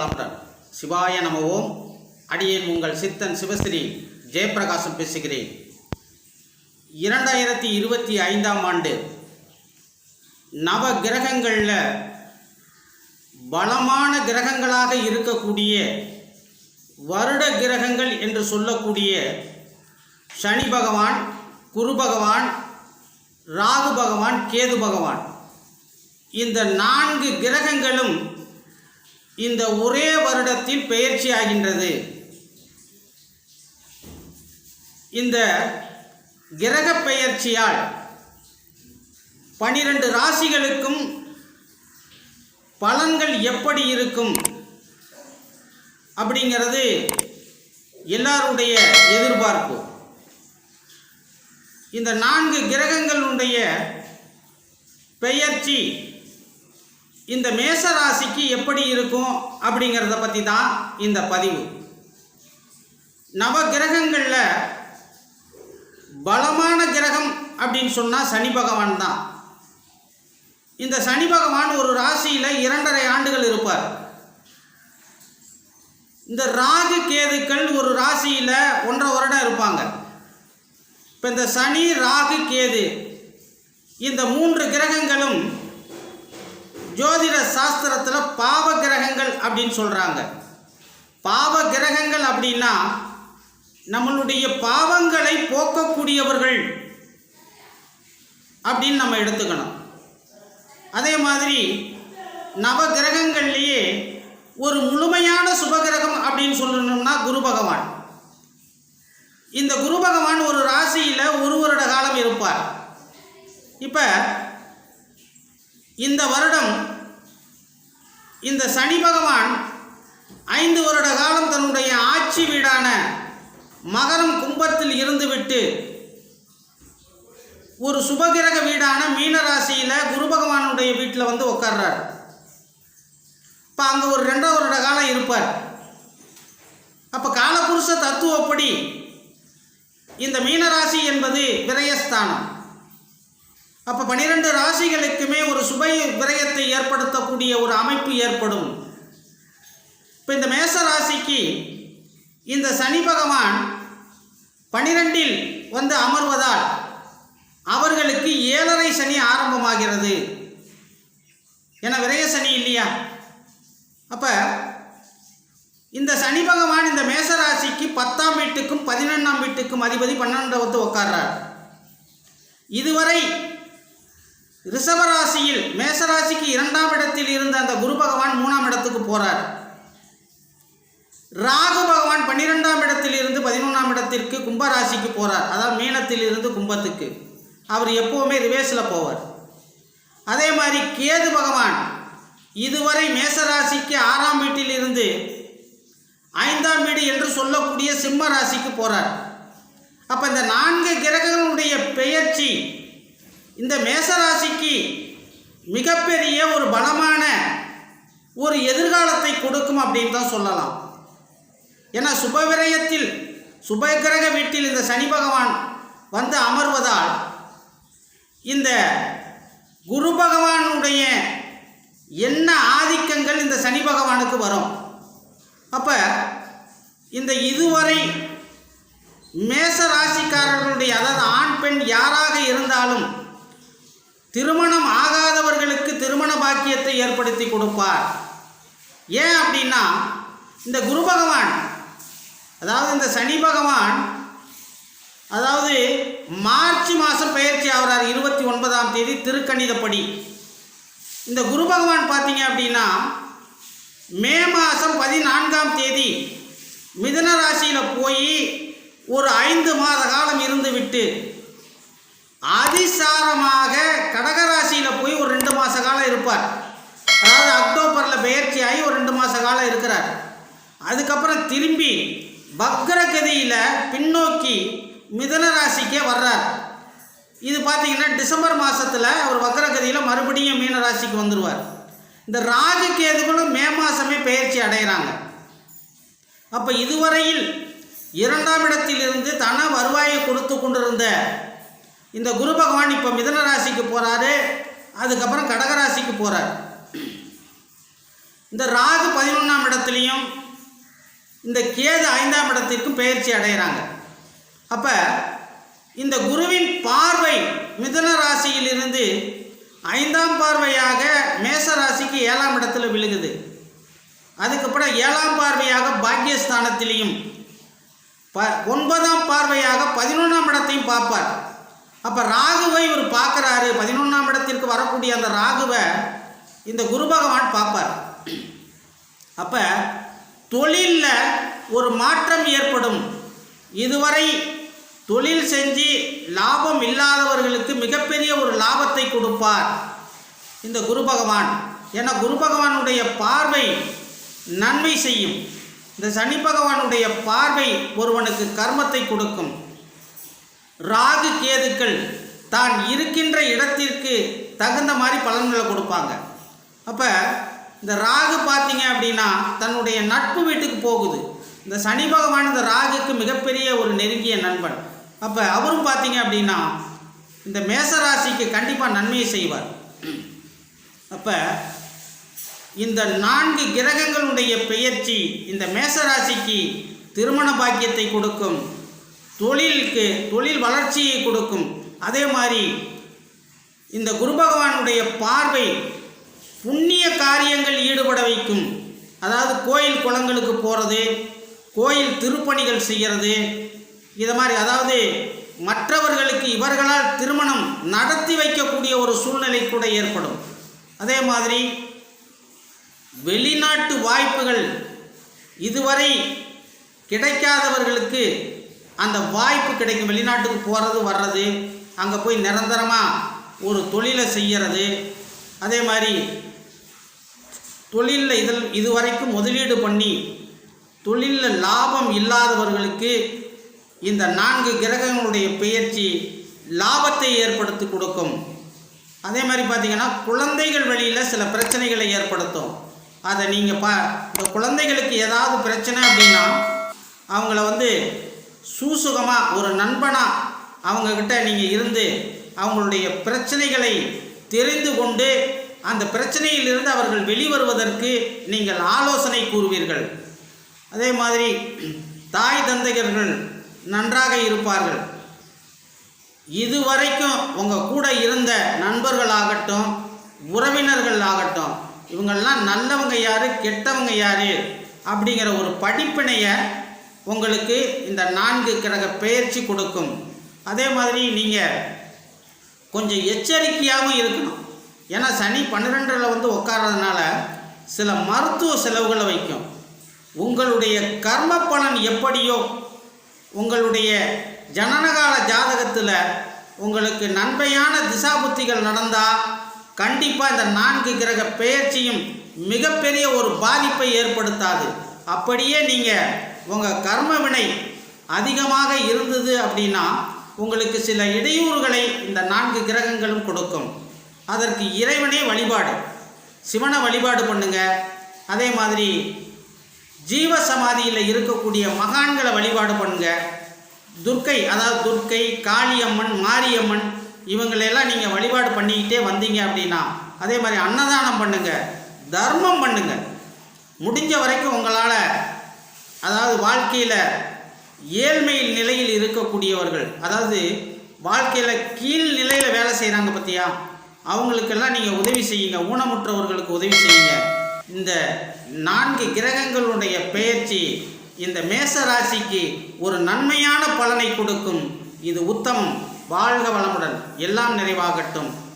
வளமுடன் சிவாய நம ஓம் அடியேன் உங்கள் சித்தன் சிவஸ்ரீ ஜெயபிரகாசம் பேசுகிறேன். இரண்டாயிரத்தி இருபத்தி ஐந்தாம் ஆண்டு நவ கிரகங்களில் பலமான கிரகங்களாக இருக்கக்கூடிய வருட கிரகங்கள் என்று சொல்லக்கூடிய சனி பகவான் குரு பகவான் ராகு பகவான் கேது பகவான். இந்த நான்கு கிரகங்களும் இந்த ஒரே வருடத்தில் பெயர்ச்சி ஆகின்றது. இந்த கிரக பெயர்ச்சியால் பனிரெண்டு ராசிகளுக்கும் பலன்கள் எப்படி இருக்கும் அப்படிங்கிறது எல்லாருடைய எதிர்பார்ப்பு. இந்த நான்கு கிரகங்களுடைய பெயர்ச்சி இந்த மேச ராசிக்கு எப்படி இருக்கும் அப்படிங்கிறத பற்றி தான் இந்த பதிவு. நவ கிரகங்களில் பலமான கிரகம் அப்படின்னு சொன்னால் சனி பகவான் தான். இந்த சனி பகவான் ஒரு ராசியில் இரண்டரை ஆண்டுகள் இருப்பார். இந்த ராகு கேதுக்கள் ஒரு ராசியில் ஒன்றரை வருடம் இருப்பாங்க. இப்போ இந்த சனி ராகு கேது இந்த மூன்று கிரகங்களும் ஜோதிட சாஸ்திரத்தில் பாவ கிரகங்கள் அப்படின்னு சொல்கிறாங்க பாவ கிரகங்கள் அப்படின்னா நம்மளுடைய பாவங்களை போக்கக்கூடியவர்கள் அப்படின்னு நம்ம எடுத்துக்கணும். அதே மாதிரி நவ கிரகங்கள்லேயே ஒரு முழுமையான சுபகிரகம் அப்படின்னு சொல்லணும்னா குரு பகவான். இந்த குரு பகவான் ஒரு ராசியில் ஒரு வருட காலம் இருப்பார். இப்போ இந்த வருடம் இந்த சனி பகவான் ஐந்து வருட காலம் தன்னுடைய ஆட்சி வீடான மகரம் கும்பத்தில் இருந்துவிட்டு ஒரு சுபகிரக வீடான மீனராசியில் குரு பகவானுடைய வீட்டில் வந்து உட்கார்றார் இப்போ அங்கே ஒரு ரெண்டாவது வருட காலம் இருப்பார். அப்போ காலபுருஷ தத்துவப்படி இந்த மீனராசி என்பது விரயஸ்தானம். அப்போ பனிரெண்டு ராசிகளுக்குமே ஒரு சுப விரயத்தை ஏற்படுத்தக்கூடிய ஒரு அமைப்பு ஏற்படும். இப்போ இந்த மேச ராசிக்கு இந்த சனி பகவான் பனிரெண்டில் வந்து அமர்வதால் அவர்களுக்கு ஏழரை சனி ஆரம்பமாகிறது. என விரய சனி இல்லையா? அப்போ இந்த சனி பகவான் இந்த மேசராசிக்கு பத்தாம் வீட்டுக்கும் பதினொன்றாம் வீட்டுக்கும் அதிபதி பன்னெண்டாவது உட்கார்றார். இதுவரை ரிஷபராசியில் மேசராசிக்கு இரண்டாம் இடத்தில் இருந்த அந்த குரு பகவான் மூணாம் இடத்துக்கு போறார். ராகு பகவான் பன்னிரெண்டாம் இடத்தில் இருந்து பதினொன்றாம் இடத்திற்கு கும்பராசிக்கு போறார். அதாவது மீனத்தில் இருந்து கும்பத்துக்கு. அவர் எப்போவுமே ரிவேஸில் போவார். அதே மாதிரி கேது பகவான் இதுவரை மேசராசிக்கு ஆறாம் வீட்டில் இருந்து ஐந்தாம் வீடு என்று சொல்லக்கூடிய சிம்ம ராசிக்கு போகிறார் அப்போ இந்த நான்கு கிரகங்களுடைய பெயர்ச்சி இந்த மேசராசி மிகப்பெரிய ஒரு பலமான ஒரு எதிர்காலத்தை கொடுக்கும் அப்படின்னு தான் சொல்லலாம். ஏன்னா சுபவிரயத்தில் சுபகிரக வீட்டில் இந்த சனி பகவான் வந்து அமர்வதால் இந்த குரு பகவானுடைய என்ன ஆதிக்கங்கள் இந்த சனி பகவானுக்கு வரும். அப்போ இந்த இதுவரை மேச ராசிக்காரர்களுடைய அதாவது ஆண் பெண் யாராக இருந்தாலும் திருமணம் ஆகாதவர்களுக்கு திருமண பாக்கியத்தை ஏற்படுத்தி கொடுப்பார். ஏன் அப்படின்னா இந்த குரு பகவான் அதாவது இந்த சனி பகவான் அதாவது மார்ச் மாதம் பயிற்சி ஆகிறார் இருபத்தி ஒன்பதாம் தேதி திருக்கணிதப்படி. இந்த குரு பகவான் பார்த்தீங்க அப்படின்னா மே மாதம் பதினான்காம் தேதி மிதன ராசியில் போய் ஒரு ஐந்து மாத காலம் இருந்து விட்டு அதிசாரமாக கடகராசியில் போய் ஒரு ரெண்டு மாத காலம் இருப்பார். அதாவது அக்டோபரில் பயிற்சி ஆகி ஒரு ரெண்டு மாத காலம் இருக்கிறார். அதுக்கப்புறம் திரும்பி பக்ரகதியில் பின்னோக்கி மிதன ராசிக்கே வர்றார். இது பார்த்தீங்கன்னா டிசம்பர் மாதத்தில் அவர் வக்ரகதியில் மறுபடியும் மீன ராசிக்கு வந்துடுவார் இந்த ராகுக்கேதுகளும் மே மாதமே பயிற்சி அடைகிறாங்க. அப்போ இதுவரையில் இரண்டாம் இடத்திலிருந்து தன வருவாயை கொடுத்து கொண்டிருந்த இந்த குரு பகவான் இப்போ மிதன ராசிக்கு போகிறாரு அதுக்கப்புறம் கடகராசிக்கு போகிறார் இந்த ராகு பதினொன்றாம் இடத்துலையும் இந்த கேது ஐந்தாம் இடத்திற்கும் பயிற்சி அடைகிறாங்க. அப்போ இந்த குருவின் பார்வை மிதுன ராசியிலிருந்து ஐந்தாம் பார்வையாக மேச ராசிக்கு ஏழாம் இடத்துல விழுகுது. அதுக்கப்புறம் ஏழாம் பார்வையாக பாக்கியஸ்தானத்திலையும் ப ஒன்பதாம் பார்வையாக பதினொன்றாம் இடத்தையும் பார்ப்பார். அப்போ ராகுவை இவர் பார்க்குறாரு. பதினொன்றாம் இடத்திற்கு வரக்கூடிய அந்த ராகுவை இந்த குரு பகவான் பார்ப்பார். அப்போ தொழிலில் ஒரு மாற்றம் ஏற்படும். இதுவரை தொழில் செஞ்சு லாபம் இல்லாதவர்களுக்கு மிகப்பெரிய ஒரு லாபத்தை கொடுப்பார் இந்த குரு பகவான். ஏன்னா குரு பகவானுடைய பார்வை நன்மை செய்யும். இந்த சனி பகவானுடைய பார்வை ஒருவனுக்கு கர்மத்தை கொடுக்கும். ராகு கேதுக்கள் தான் இருக்கின்ற இடத்திற்கு தகுந்த மாதிரி பலன்களை கொடுப்பாங்க. அப்போ இந்த ராகு பார்த்தீங்க அப்படின்னா தன்னுடைய நட்பு வீட்டுக்கு போகுது. இந்த சனி பகவான் இந்த ராகுக்கு மிகப்பெரிய ஒரு நெருங்கிய நண்பன். அப்போ அவரும் பார்த்தீங்க அப்படின்னா இந்த மேசராசிக்கு கண்டிப்பாக நன்மையை செய்வார். அப்போ இந்த நான்கு கிரகங்களுடைய பெயர்ச்சி இந்த மேசராசிக்கு திருமண பாக்கியத்தை கொடுக்கும். தொழிலுக்கு தொழில் வளர்ச்சியை கொடுக்கும். அதே மாதிரி இந்த குரு பகவானுடைய பார்வை புண்ணிய காரியங்கள் ஈடுபட வைக்கும். அதாவது கோயில் குளங்களுக்கு போகிறது கோயில் திருப்பணிகள் செய்கிறது இதை மாதிரி அதாவது மற்றவர்களுக்கு இவர்களால் திருமணம் நடத்தி வைக்கக்கூடிய ஒரு சூழ்நிலை கூட ஏற்படும். அதே மாதிரி வெளிநாட்டு வாய்ப்புகள் இதுவரை கிடைக்காதவர்களுக்கு அந்த வாய்ப்பு கிடைக்கும். வெளிநாட்டுக்கு போகிறது வர்றது அங்கே போய் நிரந்தரமாக ஒரு தொழிலை செய்கிறது அதே மாதிரி தொழிலில் இதில் இதுவரைக்கும் முதலீடு பண்ணி தொழிலில் லாபம் இல்லாதவர்களுக்கு இந்த நான்கு கிரகங்களுடைய பெயர்ச்சி லாபத்தை ஏற்படுத்தி கொடுக்கும். அதே மாதிரி பார்த்திங்கன்னா குழந்தைகள் வழியில் சில பிரச்சனைகளை ஏற்படுத்தும். அதை நீங்கள் பா இந்த குழந்தைகளுக்கு ஏதாவது பிரச்சனை அப்படின்னா அவங்கள வந்து சூசுகமாக ஒரு நண்பனாக அவங்கக்கிட்ட நீங்கள் இருந்து அவங்களுடைய பிரச்சனைகளை தெரிந்து கொண்டு அந்த பிரச்சனையிலிருந்து அவர்கள் வெளிவருவதற்கு நீங்கள் ஆலோசனை கூறுவீர்கள். அதே மாதிரி தாய் தந்தையர்கள் நன்றாக இருப்பார்கள். இதுவரைக்கும் உங்கள் கூட இருந்த நண்பர்களாகட்டும் உறவினர்கள் ஆகட்டும் இவங்கெல்லாம் நல்லவங்க யார் கெட்டவங்க யார் அப்படிங்கிற ஒரு படிப்பினையை உங்களுக்கு இந்த நான்கு கிரக பெயர்ச்சி கொடுக்கும். அதே மாதிரி நீங்கள் கொஞ்சம் எச்சரிக்கையாகவும் இருக்கணும். ஏன்னா சனி பன்னிரெண்டில் வந்து உட்கார்றதுனால சில மருத்துவ செலவுகளை வைக்கும். உங்களுடைய கர்ம பலன் எப்படியோ உங்களுடைய ஜனனகால ஜாதகத்தில் உங்களுக்கு நன்மையான திசாபுத்திகள் நடந்தால் கண்டிப்பாக இந்த நான்கு கிரக பெயர்ச்சியும் மிகப்பெரிய ஒரு பாதிப்பை ஏற்படுத்தாது. அப்படியே நீங்கள் உங்கள் கர்ம வினை அதிகமாக இருந்தது அப்படின்னா உங்களுக்கு சில இடையூறுகளை இந்த நான்கு கிரகங்களும் கொடுக்கும். அதற்கு இறைவனே வழிபாடு. சிவனை வழிபாடு பண்ணுங்க. அதே மாதிரி ஜீவ சமாதியில் இருக்கக்கூடிய மகான்களை வழிபாடு பண்ணுங்க. துர்க்கை அதாவது துர்க்கை காளியம்மன் மாரியம்மன் இவங்களெல்லாம் நீங்கள் வழிபாடு பண்ணிக்கிட்டே வந்தீங்க அப்படின்னா அதே மாதிரி அன்னதானம் பண்ணுங்கள் தர்மம் பண்ணுங்கள் முடிஞ்ச வரைக்கும் உங்களால் அதாவது வாழ்க்கையில் ஏழ்மை நிலையில் இருக்கக்கூடியவர்கள் அதாவது வாழ்க்கையில் கீழ் நிலையில் வேலை செய்கிறாங்க பார்த்தியா அவங்களுக்கெல்லாம் நீங்கள் உதவி செய்யுங்க ஊனமுற்றவர்களுக்கு உதவி செய்யுங்க. இந்த நான்கு கிரகங்களுடைய பெயர்ச்சி இந்த மேச ராசிக்கு ஒரு நன்மையான பலனை கொடுக்கும். இது உத்தமம் வாழ்க வளமுடன். எல்லாம் நிறைவாகட்டும்.